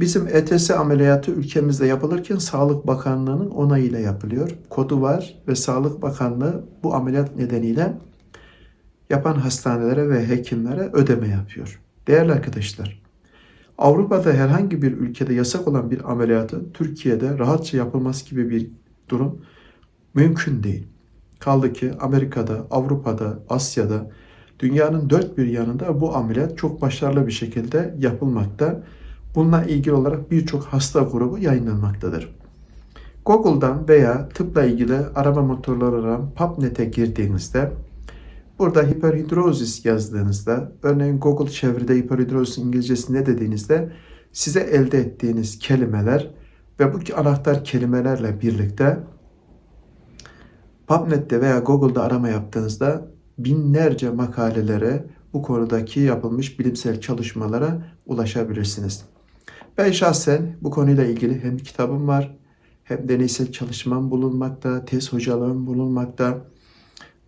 Bizim ETS ameliyatı ülkemizde yapılırken Sağlık Bakanlığı'nın onayıyla yapılıyor. Kodu var ve Sağlık Bakanlığı bu ameliyat nedeniyle yapan hastanelere ve hekimlere ödeme yapıyor. Değerli arkadaşlar, Avrupa'da herhangi bir ülkede yasak olan bir ameliyatın Türkiye'de rahatça yapılması gibi bir durum mümkün değil. Kaldı ki Amerika'da, Avrupa'da, Asya'da, dünyanın dört bir yanında bu ameliyat çok başarılı bir şekilde yapılmakta. Bununla ilgili olarak birçok hasta grubu yayınlanmaktadır. Google'dan veya tıpla ilgili arama motorları olan PubMed'e girdiğinizde burada hiperhidrozis yazdığınızda örneğin Google çeviride hiperhidrozis İngilizcesi ne dediğinizde size elde ettiğiniz kelimeler ve bu anahtar kelimelerle birlikte PubMed'de veya Google'da arama yaptığınızda binlerce makalelere bu konudaki yapılmış bilimsel çalışmalara ulaşabilirsiniz. Ben şahsen bu konuyla ilgili hem kitabım var hem deneysel çalışmam bulunmakta, tez hocalarım bulunmakta,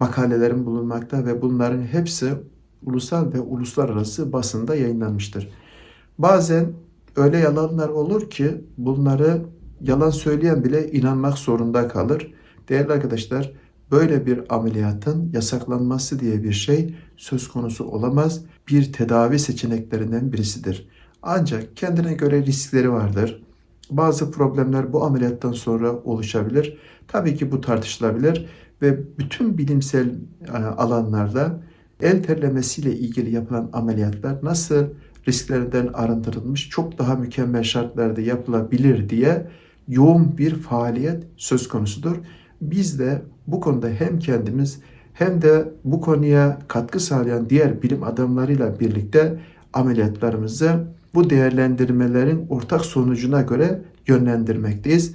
makalelerim bulunmakta ve bunların hepsi ulusal ve uluslararası basında yayınlanmıştır. Bazen öyle yalanlar olur ki bunları yalan söyleyen bile inanmak zorunda kalır. Değerli arkadaşlar, böyle bir ameliyatın yasaklanması diye bir şey söz konusu olamaz. Bir tedavi seçeneklerinden birisidir. Ancak kendine göre riskleri vardır. Bazı problemler bu ameliyattan sonra oluşabilir. Tabii ki bu tartışılabilir ve bütün bilimsel e, alanlarda el terlemesiyle ilgili yapılan ameliyatlar nasıl risklerinden arındırılmış, çok daha mükemmel şartlarda yapılabilir diye yoğun bir faaliyet söz konusudur. Biz de bu konuda hem kendimiz hem de bu konuya katkı sağlayan diğer bilim adamlarıyla birlikte ameliyatlarımızı bu değerlendirmelerin ortak sonucuna göre yönlendirmekteyiz.